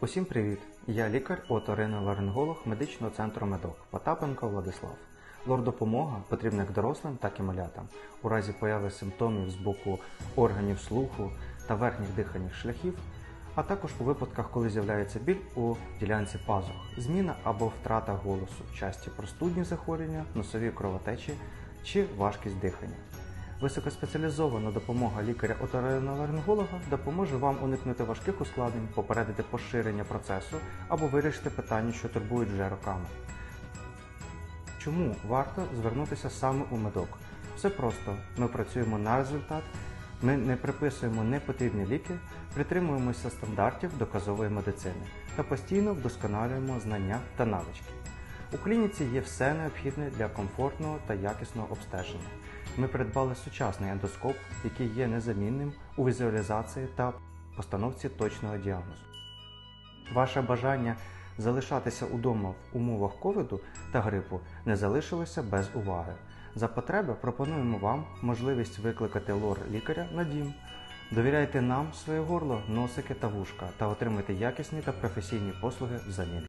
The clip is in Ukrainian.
Усім привіт! Я лікар оториноларинголог медичного центру Медок Потапенко Владислав. Лор-допомога потрібна як дорослим, так і малятам у разі появи симптомів з боку органів слуху та верхніх дихальних шляхів, а також у випадках, коли з'являється біль у ділянці пазух, зміна або втрата голосу, часті простудні захворювання, носові кровотечі чи важкість дихання. Високоспеціалізована допомога лікаря-оториноларинголога допоможе вам уникнути важких ускладнень, попередити поширення процесу або вирішити питання, що турбують вже роками. Чому варто звернутися саме у медок? Все просто. Ми працюємо на результат, ми не приписуємо непотрібні ліки, притримуємося стандартів доказової медицини та постійно вдосконалюємо знання та навички. У клініці є все необхідне для комфортного та якісного обстеження. Ми придбали сучасний ендоскоп, який є незамінним у візуалізації та постановці точного діагнозу. Ваше бажання залишатися удома в умовах ковіду та грипу не залишилося без уваги. За потреби пропонуємо вам можливість викликати лор лікаря на дім. Довіряйте нам своє горло, носики та вушка та отримайте якісні та професійні послуги взамін.